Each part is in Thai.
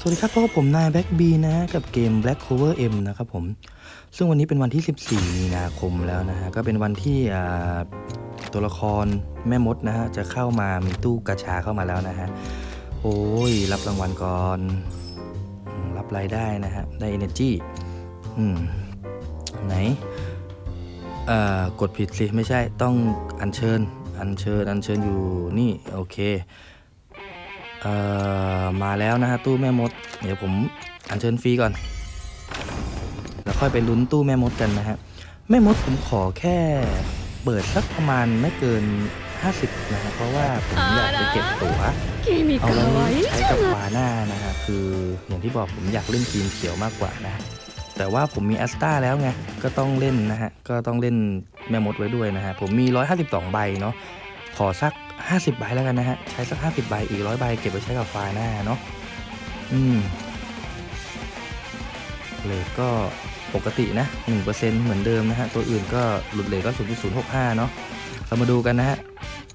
สวัสดีครับพบกับผมนายแบ็กบีนะฮะกับเกม Black Cover M นะครับผม ซึ่งวันนี้เป็นวันที่ 14 มีนาคมแล้วนะฮะ ก็เป็นวันที่ตัวละครแม่มดนะฮะ จะเข้ามามีตู้กระชาเข้ามาแล้วนะฮะ โอ้ย รับรางวัลก่อน รับรายได้นะฮะ ได้ Energy อืม ไหน เอ่อ กดผิดสิ ไม่ใช่ต้องอัญเชิญ อัญเชิญ อัญเชิญอยู่นี่ โอเค เอ่อมาแล้วนะฮะตู้แม่มด เดี๋ยวผมอัญเชิญฟรีก่อน แล้วค่อยไปลุ้นตู้แม่มดกันนะฮะแม่มดผมขอแค่เปิดสักประมาณไม่เกิน 50 นะฮะเพราะว่าผมอยากไปเก็บตั๋วเอาไว้ใช้กับฟาหน้านะฮะคืออย่างที่บอกผมอยากเล่นทีมเขียวมากกว่านะ แต่ว่าผมมีแอสตาแล้วไงก็ต้องเล่นนะฮะก็ต้องเล่นแม่มดไว้ด้วยนะฮะผมมี 152 ใบเนาะขอสัก 50 ใบแล้วกันนะฮะ ใช้สัก 50 ใบ อีก100ใบเก็บไปใช้กับไฟาหน้าเนาะ อืม เลทก็ปกตินะ 1%เหมือนเดิมนะฮะ ตัวอื่นก็หลุดเลทก็ 0.065 เนาะ เรามาดูกันนะฮะ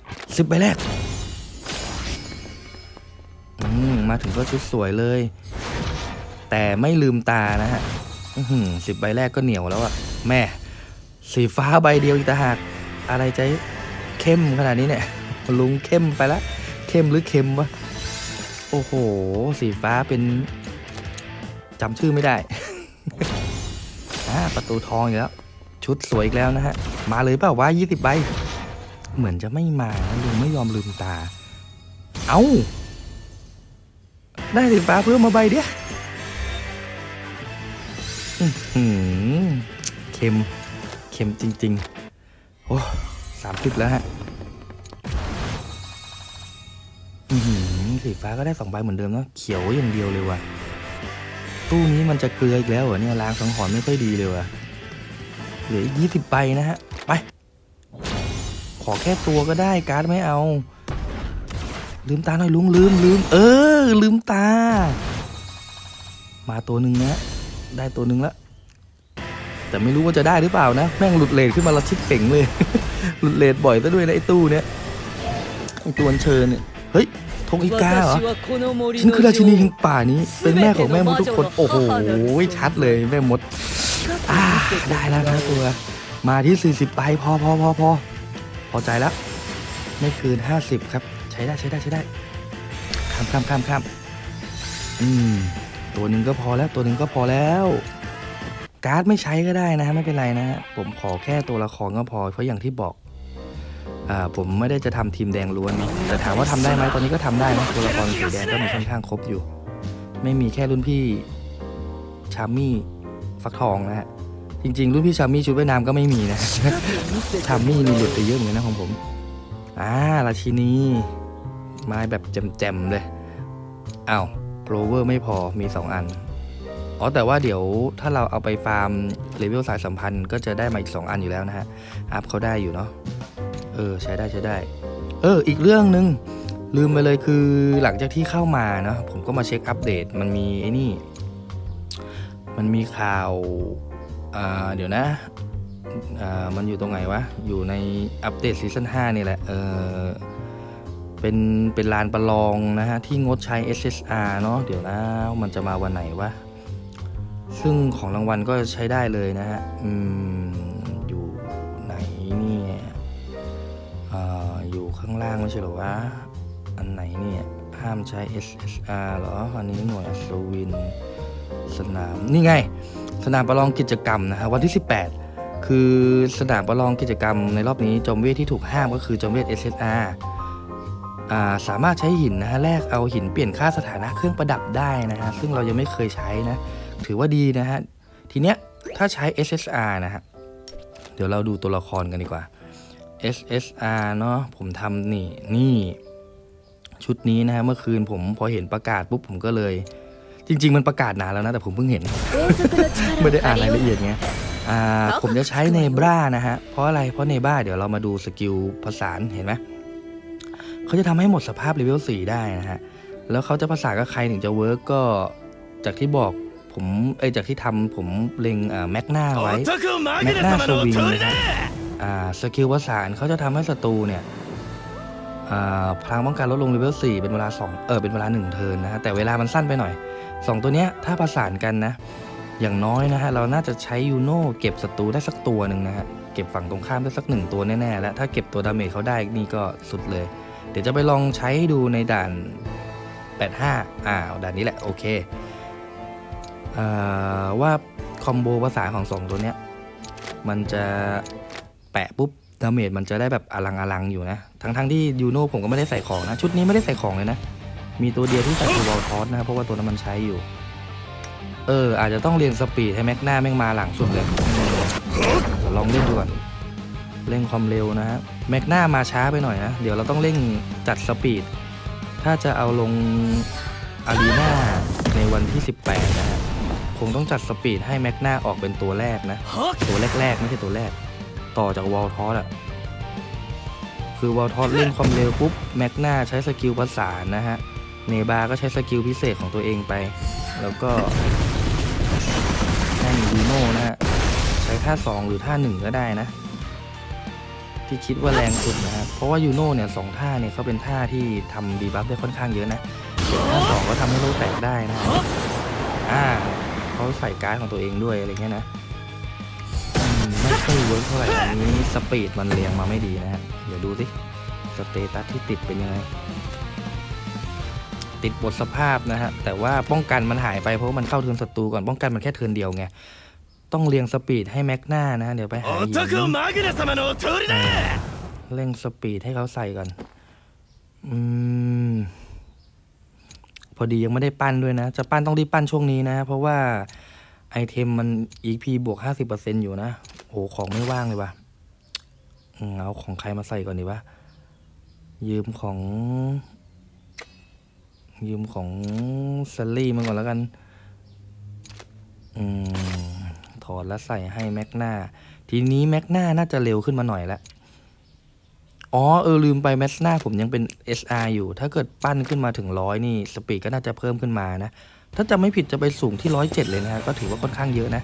10 ใบแรก อืม มาถึงก็ชุดสวยเลย แต่ไม่ลืมตานะฮะสิบใบแรกก็เหนียวแล้วอะแม่ สีฟ้าใบเดียวอีกต่างหากอะไรใจเข้มขนาดนี้เนี่ย ลุงเข้มไปละเข้มหรือเค็มวะโอ้โห สีฟ้าเป็นจำชื่อไม่ได้อ่าประตูทองอีกแล้วชุดสวยอีกแล้วนะฮะ มาเลยเปล่าวะยี่สิบใบ เหมือนจะไม่มาลุงไม่ยอมลืมตา เอ้า ได้สีฟ้าเพิ่มมาใบเดียวเค็ม เค็มจริง ๆ โอ้สามสิบแล้วฮะ อือหือสีฟ้าก็ได้สองใบเหมือนเดิมเนอะเขียวอย่างเดียวเลยว่ะ ตู้นี้มันจะเกลืออีกแล้วเหรอเนี่ยล้างสังหรณ์ไม่ค่อยดีเลยว่ะเหลืออีกยี่สิบใบนะฮะ ไป ขอแค่ตัวก็ได้การ์ดไม่เอา ลืมตาหน่อยลุงลืมลืม เออ ลืมตา มาตัวหนึ่งนะได้ตัวหนึ่งแล้วแต่ไม่รู้ว่าจะได้หรือเปล่านะแม่งหลุดเลทขึ้นมาละชิดเป่งเลย หลุดเลทบ่อยซะด้วยนะไอ้ตู้เนี้ยไอ้ตัวเชิญเนี่ยเฮ้ย งอีกาเหรอฉันคือราชินีแห่งป่านี้ เป็นแม่ของแม่มดทุกคน โอ้โห ชัดเลยแม่มดได้แล้วนะตัว มาที่ 40 ไปพอพอพอพอพอใจแล้ว ไม่เกิน 50 ครับ ใช้ได้ใช้ได้ใช้ได้ข้ามข้ามข้ามข้ามอืม ตัวหนึ่งก็พอแล้วตัวหนึ่งก็พอแล้วการ์ดไม่ใช้ก็ได้นะฮะไม่เป็นไรนะฮะผมขอแค่ตัวละครก็พอเพราะอย่างที่บอก อ่าผมไม่ได้จะทำทีมแดงล้วนนะแต่ถามว่าทำได้ไหมตอนนี้ก็ทำได้นะตัวละครสีแดงก็มีค่อนข้างครบอยู่ ไม่มีแค่รุ่นพี่ชามี่ฟักทองนะฮะจริงๆ รุ่นพี่ชามี่ชุดว่ายน้ำก็ไม่มีนะชามี่นี่หลุดไปเยอะเหมือนกันนะของผมอ่าราชินีไม้แบบแจ่มๆเลยอ้าวโกลเวอร์ไม่พอมี 2 อัน อ๋อ แต่ว่าเดี๋ยวถ้าเราเอาไปฟาร์มเลเวลสายสัมพันธ์ก็จะได้มาอีก 2 อันอยู่แล้วนะฮะ อัพเขาได้อยู่เนาะ เออใช้ได้ใช้ได้ เออ อีกเรื่องหนึ่งลืมไปเลยคือหลังจากที่เข้ามาเนาะผมก็มาเช็คอัปเดตมันมีไอ้นี่ มันมีข่าวอ่าเดี๋ยวนะอ่ามันอยู่ตรงไหนวะ อยู่ในอัปเดตซีซั่น5นี่แหละเออเป็นเป็นลานประลองนะฮะ ที่งดใช้ SSR เนาะเดี๋ยวนะมันจะมาวันไหนวะ ซึ่งของรางวัลก็ใช้ได้เลยนะฮะ อืมางล่างไม่ใช่เหรอวะ อันไหนเนี่ย ห้ามใช้ SSR เหรอ อันนี้หน่วยอัศวิน สนาม นี่ไง สนามประลองกิจกรรมนะฮะวันที่ 18 คือสนามประลองกิจกรรมในรอบนี้จอมเวทที่ถูกห้ามก็คือจอมเวท SSR อ่าสามารถใช้หินนะฮะแลกเอาหินเปลี่ยนค่าสถานะเครื่องประดับได้นะฮะซึ่งเรายังไม่เคยใช้นะ ถือว่าดีนะฮะ ทีเนี้ยถ้าใช้ SSR นะฮะ เดี๋ยวเราดูตัวละครกันดีกว่า SSR เนาะผมทำนี่นี่ชุดนี้นะฮะเมื่อคืนผมพอเห็นประกาศปุ๊บผมก็เลย จริง ๆ มันประกาศนานแล้วนะ แต่ผมเพิ่งเห็น ไม่ได้อ่านรายละเอียดไงอ่าผมจะใช้เนบรานะฮะ เพราะอะไรเพราะเนบราเดี๋ยวเรามาดูสกิลผสานเห็นไหมเขาจะทำให้หมดสภาพเลเวล4ได้นะฮะ แล้วเขาจะผสานกับใครถึงจะเวิร์กก็จากที่บอกผมเอ้ยจากที่ทำผมเล็งอ่าแม็กนาไว้แม็กนาสวิงนะครับอ่า สกิลผสานเขาจะทำให้ศัตรูเนี่ยพลังป้องกันลดลงเลเวล4เป็นเวลา2เออเป็นเวลา 1 เทินนะฮะแต่เวลามันสั้นไปหน่อย 2 ตัวเนี้ยถ้าประสานกันนะ อย่างน้อยนะฮะเราน่าจะใช้ยูโน่เก็บศัตรูได้สักตัวหนึ่งนะฮะเก็บฝั่งตรงข้ามได้สักหนึ่งตัวแน่ๆแล้วถ้าเก็บตัวดาเมจเขาได้นี่ก็สุดเลย เดี๋ยวจะไปลองใช้ดูในด่าน 85อ่าด่านนี้แหละโอเคอ่าว่าคอมโบภาษานของสองตัวเนี้ยมันจะ แปะปุ๊บดาเมจมันจะได้แบบอลังอลังอยู่นะ ทั้งทั้งๆที่ยูโน่ผมก็ไม่ได้ใส่ของนะ ชุดนี้ไม่ได้ใส่ของเลยนะ มีตัวเดียวที่ใส่ตัววอลทอสนะครับเพราะว่าตัวนั้นมันใช้อยู่ เออ อาจจะต้องเรียนสปีดให้แม็กหน้าแม่งมาหลังสุดเลยเดี๋ยวลองเล่นดูก่อนเร่งความเร็วนะฮะแม็กหน้ามาช้าไปหน่อยนะ เดี๋ยวเราต้องเร่งจัดสปีด ถ้าจะเอาลงอารีนาในวันที่ 18 นะฮะคงต้องจัดสปีดให้แม็กหน้าออกเป็นตัวแรกนะ ตัวแรกๆ ไม่ใช่ตัวแรก ต่อจากวอลทอสอะคือวอลทอสเล่นความเร็วปุ๊บแม็กหน้าใช้สกิลประสานนะฮะ เนบาก็ใช้สกิลพิเศษของตัวเองไป แล้วก็ให้ยูโน่นะฮะ ใช้ท่า 2 หรือท่า 1 ก็ได้นะ ที่คิดว่าแรงสุดนะฮะ เพราะว่ายูโน่เนี่ยสองท่าเนี่ยเขาเป็นท่าที่ทำดีบัฟได้ค่อนข้างเยอะนะท่าสองก็ทำให้โลกแตกได้นะ อ่าเขาใส่การ์ดของตัวเองด้วยอะไรเงี้ยนะ ค่อยเวิร์กเท่าไหร่อันนี้สปีดมันเรียงมาไม่ดีนะฮะ เดี๋ยวดูสิสเตตัสที่ติดเป็นยังไง ติดบทสภาพนะฮะ แต่ว่าป้องกันมันหายไปเพราะมันเข้าเทินศัตรูก่อนป้องกันมันแค่เทินเดียวไง ต้องเรียงสปีดให้แม็กหน้านะ เดี๋ยวไปหาเร่งสปีดให้เขาใส่ก่อน อืมพอดียังไม่ได้ปั้นด้วยนะ จะปั้นต้องรีบปั้นช่วงนี้นะ เพราะว่าไอเทมมันอีพีบวก 50%อยู่นะ โอ้ของไม่ว่างเลยวะเอาของใครมาใส่ก่อนดีวะ ยืมของ ยืมของซลลี่มาก่อนแล้วกัน อืม ถอดแล้วใส่ให้แม็กหน้า ทีนี้แม็กหน้าน่าจะเร็วขึ้นมาหน่อยละ อ๋อ เออ ลืมไปแม็กหน้าผมยังเป็น SR อยู่ ถ้าเกิดปั้นขึ้นมาถึงร้อยนี่ สปีดก็น่าจะเพิ่มขึ้นมานะ ถ้าจะไม่ผิดจะไปสูงที่ร้อยเจ็ดเลยนะก็ถือว่าค่อนข้างเยอะนะ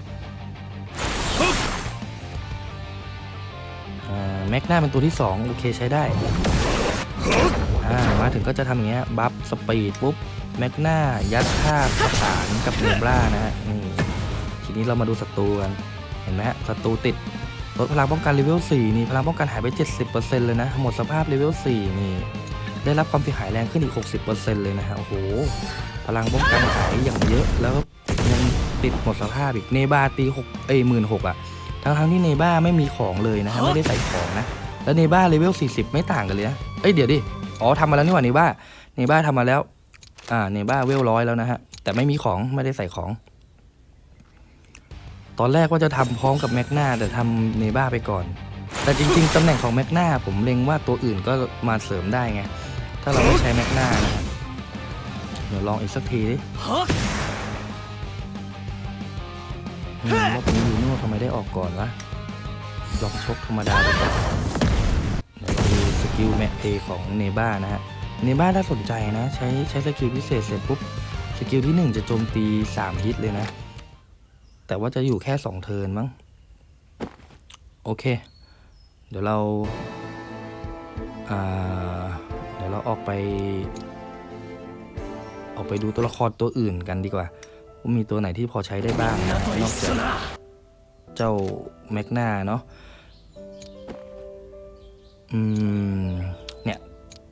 แม็กหน้าเป็นตัวที่ 2 โอเคใช้ได้อ่ามาถึงก็จะทำอย่างเงี้ยบัฟสปีดปุ๊บแม็กหน้ายัดท่าประสานกับเนบรานะฮะนี่ทีนี้เรามาดูศัตรูกัน เห็นไหมฮะศัตรูติดลดพลังป้องกันเลเวล4นี่พลังป้องกันหายไป 70%เลยนะ หมดสภาพเลเวล4นี่ได้รับความเสียหายแรงขึ้นอีก 60%เลยนะฮะโอ้โหพลังป้องกันหายอย่างเยอะแล้วยังติดหมดสภาพอีกเนบาตีหกเอ้ยหมื่นหกอะ ทั้งทั้งๆที่เนบ้าไม่มีของเลยนะฮะไม่ได้ใส่ของนะ แล้วเนบ้าเลเวล 40 ไม่ต่างกันเลยนะ เอ้ยเดี๋ยวดิ อ๋อทำมาแล้วนี่หว่าเนบ้า เนบ้าทำมาแล้ว อ่าเนบ้าเวลร้อยแล้วนะฮะ แต่ไม่มีของไม่ได้ใส่ของ ตอนแรกว่าจะทำพร้อมกับแม็กนาแต่ทำเนบ้าไปก่อน แต่จริง ๆตำแหน่งของแม็กนาผมเล็งว่าตัวอื่นก็มาเสริมได้ไง ถ้าเราไม่ใช้แม็กนานะฮะเดี๋ยวลองอีกสักทีดิはอืมว่าผมยูโน่ ทำไมได้ออกก่อนวะลองชกธรรมดาดูก่อนเดี๋ยวเราดูสกิลแมทเอของเนบ้านะฮะ เนบ้าน่าสนใจนะ ใช้ใช้สกิลพิเศษเสร็จปุ๊บ สกิลที่ 1 จะโจมตี 3 ฮิตเลยนะ แต่ว่าจะอยู่แค่ 2 เทิร์นมั้ง โอเค เดี๋ยวเราเดี๋ยวเราออกไป ออกไปดูตัวละครตัวอื่นกันดีกว่า มีตัวไหนที่พอใช้ได้บ้างนอกจาก เจ้าแมกนาเนาะอืมเนี่ย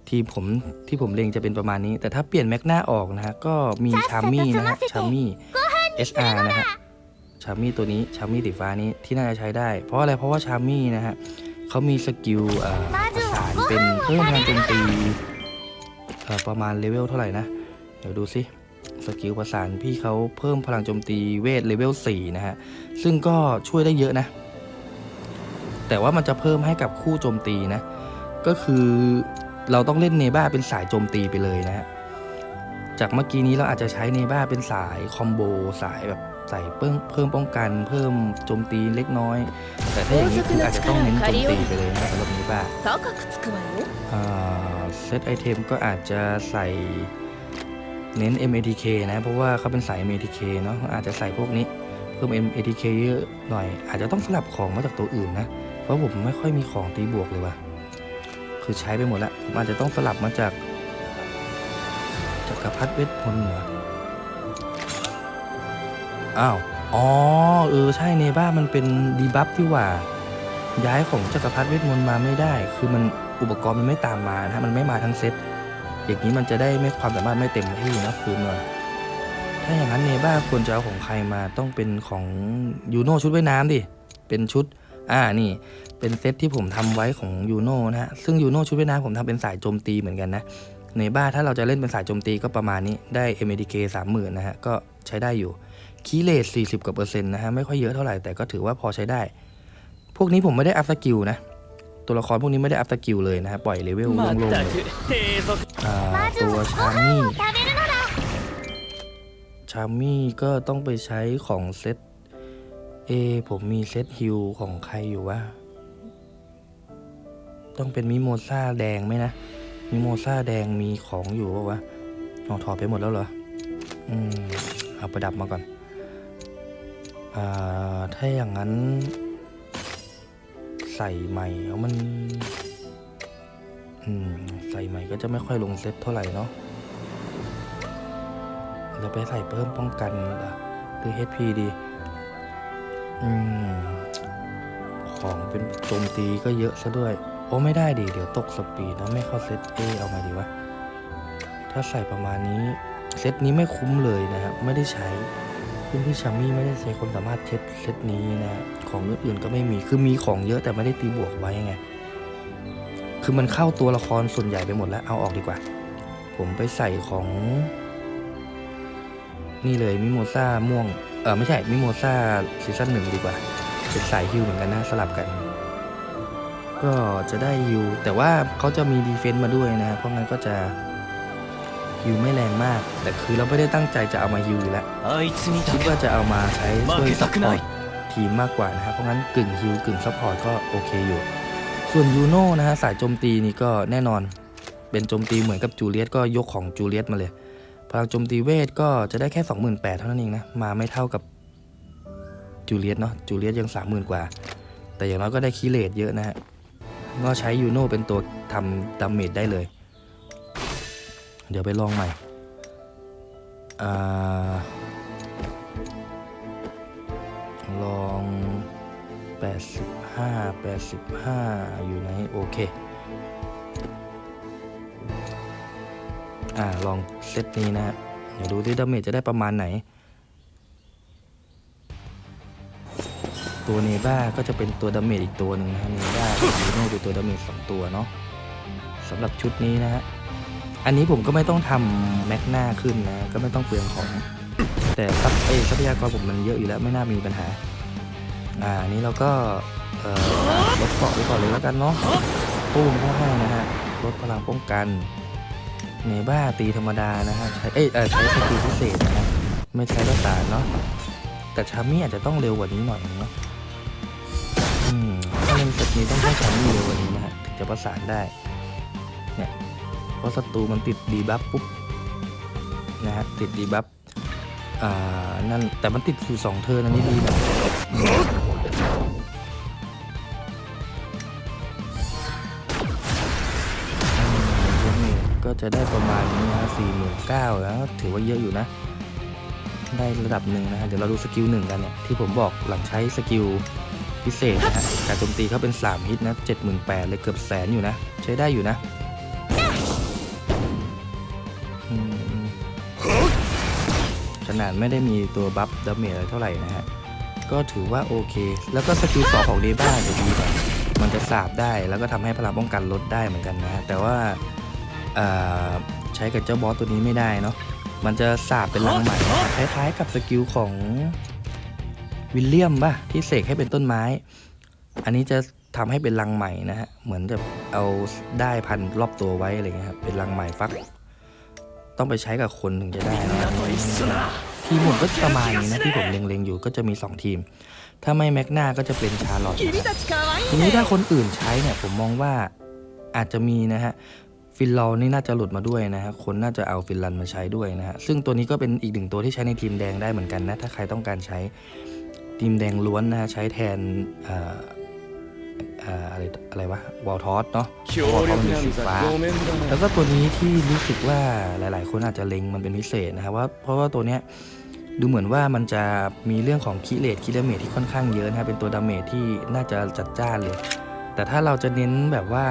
ที่ผมที่ผมเล็งจะเป็นประมาณนี้ แต่ถ้าเปลี่ยนแมกนาออกนะฮะก็มีชามี่นะฮะชามี่ SR นะฮะชามี่ตัวนี้ชามี่สีฟ้านี้ที่น่าจะใช้ได้ เพราะอะไรเพราะว่าชามี่นะฮะเขามีสกิลเอ่อประสานเป็นเพิ่มพลังโจมตีเอ่อประมาณเลเวลเท่าไหร่นะ เดี๋ยวดูสิ สกิลประสานพี่เขาเพิ่มพลังโจมตีเวทเลเวล4นะฮะ ซึ่งก็ช่วยได้เยอะนะ แต่ว่ามันจะเพิ่มให้กับคู่โจมตีนะ ก็คือเราต้องเล่นเนบ้าเป็นสายโจมตีไปเลยนะฮะ จากเมื่อกี้นี้เราอาจจะใช้เนบ้าเป็นสายคอมโบสายแบบใส่เพิ่มเพิ่มป้องกัน เพิ่มโจมตีเล็กน้อย แต่ถ้าอย่างนี้คืออาจจะต้องเน้นโจมตีไปเลยนะสำหรับเนบ้าเซตไอเทมก็อาจจะใส่ เน้น MATK นะเพราะว่าเขาเป็นสาย MATK เนาะอาจจะใส่พวกนี้เพิ่ม MATK เยอะหน่อย อาจจะต้องสลับของมาจากตัวอื่นนะ เพราะผมไม่ค่อยมีของตีบวกเลยว่ะคือใช้ไปหมดล้วผมอาจจะต้องสลับมาจากจักรพรรดิเวทมนต์เหรออ้าวอ๋อเออใช่เนบ้ามันเป็นดีบัฟที่ว่า ย้ายของจักรพรรดิเวทมนต์มาไม่ได้ คือมันอุปกรณ์มันไม่ตามมานะฮะมันไม่มาทั้งเซต อย่างนี้มันจะได้ไม่ความสามารถไม่เต็มที่นะคืนมาถ้าอย่างนั้นเนบ้าควรจะเอาของใครมาต้องเป็นของยูโนชุดว่ายน้ำดิ เป็นชุด อ่านี่เป็นเซตที่ผมทำไว้ของยูโนนะฮะซึ่งยูโนชุดว่ายน้ำผมทำเป็นสายโจมตีเหมือนกันนะในบ้าถ้าเราจะเล่นเป็นสายโจมตีก็ประมาณนี้ได้ MDK 30,000นะฮะก็ใช้ได้อยู่คีเลส40กว่าเปอร์เซ็นต์นะฮะไม่ค่อยเยอะเท่าไหร่แต่ก็ถือว่าพอใช้ได้ พวกนี้ผมไม่ได้อัพสกิลนะ ตัวละครพวกนี้ไม่ได้อัพตะกิวเลยนะฮะปล่อยเลเวลลงๆเลยตัวชามี่ชามี่ก็ต้องไปใช้ของเซตเอผมมีเซตฮิลของใครอยู่ว่า ต้องเป็นมิโมซาแดงไหมนะมิโมซาแดงมีของอยู่ป่าวะเอาถอดไปหมดแล้วเหรอ อืม เอาประดับมาก่อน อ่า ถ้าอย่างนั้น ใส่ใหม่เอามันอืมใส่ใหม่ก็จะไม่ค่อยลงเซตเท่าไหร่เนาะเราไปใส่เพิ่มป้องกันหรือ HP ดีอืมของเป็นโจมตีก็เยอะซะด้วย โอ้ไม่ได้ดิเดี๋ยวตกสปีดนะไม่เข้าเซต A เอามาดีวะ ถ้าใส่ประมาณนี้ เซตนี้ไม่คุ้มเลยนะครับ ไม่ได้ใช้ เพื่อนพี่ชามี่ไม่ได้ใช้คนสามารถเทสเซตนี้นะของอื่นก็ไม่มีคือมีของเยอะแต่ไม่ได้ตีบวกไว้ไงคือมันเข้าตัวละครส่วนใหญ่ไปหมดแล้วเอาออกดีกว่า ผมไปใส่ของ นี่เลยมิโมซ่าม่วงเออไม่ใช่มิโมซ่าซีซั่นหนึ่งดีกว่าเป็นสายฮิวเหมือนกันนะสลับกัน ก็จะได้ฮิวแต่ว่าเขาจะมีดีเฟนต์มาด้วยนะ เพราะงั้นก็จะ ฮิวไม่แรงมาก แต่คือเราไม่ได้ตั้งใจจะเอามาฮิวอยู่แล้วคิดว่าจะเอามาใช้ช่วยซัพพอร์ตทีมมากกว่านะครับเพราะงั้นกึ่งฮิวกึ่งซัพพอร์ตก็โอเคอยู่ ส่วนยูโน่นะฮะสายโจมตีนี่ก็แน่นอน เป็นโจมตีเหมือนกับจูเลียตก็ยกของจูเลียตมาเลยพลังโจมตีเวทก็จะได้แค่ 28,000 เท่านั้นเองนะ มาไม่เท่ากับจูเลียตเนาะจูเลียตยัง 30,000 กว่า แต่อย่างน้อยก็ได้คีเลตเยอะนะฮะก็ใช้ยูโน่เป็นตัวทำดาเมจได้เลย เดี๋ยวไปลองใหม่อ่าลอง 85 85 อยู่ไหน โอเค อ่า ลองเซตนี้นะเดี๋ยวดูที่ดาเมจจะได้ประมาณไหน ตัวเนบ้าก็จะเป็นตัวดาเมจอีกตัวหนึ่งนะเนบ้ากับยูโน่เป็นตัวดาเมจสองตัวเนาะสำหรับชุดนี้นะฮะ อันนี้ผมก็ไม่ต้องทำแม็กหน้าขึ้นนะ ก็ไม่ต้องเปลืองของ แต่ทรัพเอยทรัพยากรผมมันเยอะอยู่แล้วไม่น่ามีปัญหา อ่านี้เราก็ลดเกาะไปก่อนเลยแล้วกันเนาะตู้มข้าให้านะฮะลดพลังป้องกันเนบ้าตีธรรมดานะฮะใช้เอ้ยเอใช้สกิลพิเศษนะฮะไม่ใช้รักษาเนาะแต่ชามี่อาจจะต้องเร็วกว่านี้หน่อยเนาะอืมถ้าเล่นสกิลต้องใช้ชามี่เร็วกว่านี้นะฮะถึงจะประสานได้เนี่ย ราะศัตรูมันติดดีบัฟปุ๊บนะฮะติดดีบัฟอ่านั่นแต่มันติดอยู่สองเทิร์นอันนี้ดีน่อยอืมก็จะได้ประมาณนี้นะสี่หมื่นเก้าแล้วถือว่าเยอะอยู่นะ ได้ระดับหนึ่งนะฮะเดี๋ยวเราดูสกิลหนึ่งกันเนี่ยที่ผมบอกหลังใช้สกิลพิเศษนะฮะการโจมตีเขาเป็น 3 ฮิตนะ 78,000เลยเกือบแสนอยู่นะ ใช้ได้อยู่นะ นาดไม่ได้มีตัวบัฟดาเมจอะไรเท่าไหร่นะฮะ ก็ถือว่าโอเค แล้วก็สกิลสองของเดบ้าจะดีหน่อยมันจะสาบได้แล้วก็ทำให้พลังป้องกันลดได้เหมือนกันนะฮะ แต่ว่าใช้กับเจ้าบอสตัวนี้ไม่ได้เนาะ มันจะสาบเป็นรังใหม่คล้ายๆ กับสกิลของวิลเลียมป่ะที่เสกให้เป็นต้นไม้ อันนี้จะทำให้เป็นรังใหม่นะฮะ เหมือนจะเอาได้พันรอบตัวไว้อะไรเงี้ยครับเป็นรังใหม่ฟัก ต้องไปใช้กับคนถึงจะได้นะทีมผมก็ประมาณนี้นะที่ผมเล็งๆอยู่ก็จะมี 2 ทีม ถ้าไม่แม็กนาก็จะเป็นชาร์ลอตทีนี้ถ้าคนอื่นใช้เนี่ยผมมองว่าอาจจะมีนะฮะฟินลอนี่น่าจะหลุดมาด้วยนะฮะ คนน่าจะเอาฟินลันมาใช้ด้วยนะฮะ ซึ่งตัวนี้ก็เป็นอีกหนึ่งตัวที่ใช้ในทีมแดงได้เหมือนกันนะ ถ้าใครต้องการใช้ทีมแดงล้วนนะฮะ ใช้แทน อะไรอะไรวะวอลทอสเนาะวอลทอสเป็นสีฟ้า แล้วก็ตัวนี้ที่รู้สึกว่าหลาย ๆ คนอาจจะเล็งมันเป็นพิเศษนะครับว่าเพราะว่าตัวเนี้ยดูเหมือนว่ามันจะมีเรื่องของคิเลตคิเลเมจที่ค่อนข้างเยอะนะเป็นตัวดาเมจที่น่าจะจัดจ้านเลย แต่ถ้าเราจะเน้นแบบว่า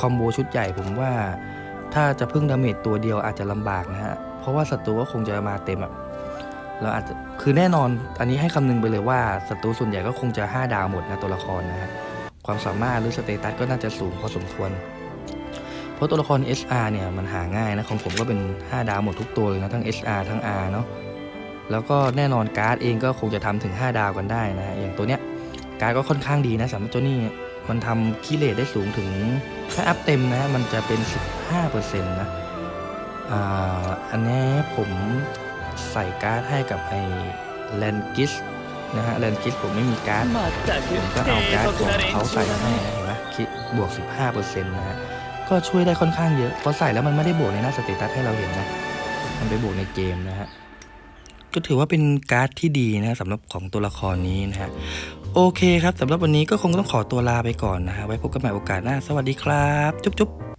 คอมโบชุดใหญ่ผมว่า ถ้าจะพึ่งดาเมจตัวเดียวอาจจะลำบากนะฮะเพราะว่าศัตรูก็คงจะมาเต็มอะเราอาจจะคือแน่นอนอันนี้ให้คำนึงไปเลยว่าศัตรูส่วนใหญ่ก็คงจะ 5 ดาวหมดนะตัวละครนะฮะ ความสามารถหรือสเตตัสก็น่าจะสูงพอสมควร เพราะตัวละคร SR เนี่ยมันหาง่ายนะของผมก็เป็น 5 ดาวหมดทุกตัวเลยนะทั้ง SR ทั้ง R เนาะแล้วก็แน่นอนการ์ดเองก็คงจะทำถึง 5 ดาวกันได้นะอย่างตัวเนี้ยการ์ดก็ค่อนข้างดีนะสำหรับเจ้านี่มันทำคีเลตได้สูงถึงถ้าอัพเต็มนะมันจะเป็น 15%นะอ่าอันนี้ผมใส่การ์ดให้กับไอ้แลนกิส นะฮะเรนคิดผมไม่มีการ์ดผมก็เอาการ์ดของเขาใส่ให้เห็นไหมคิดบวก 15%นะฮะก็ช่วยได้ค่อนข้างเยอะพอใส่แล้วมันไม่ได้บวกในหน้าสเตตัสให้เราเห็นนะมันไปบวกในเกมนะฮะก็ถือว่าเป็นการ์ดที่ดีนะสำหรับของตัวละครนี้นะฮะโอเคครับสำหรับวันนี้ก็คงต้องขอตัวลาไปก่อนนะฮะไว้พบกันใหม่โอกาสหน้า สวัสดีครับ จุ๊บ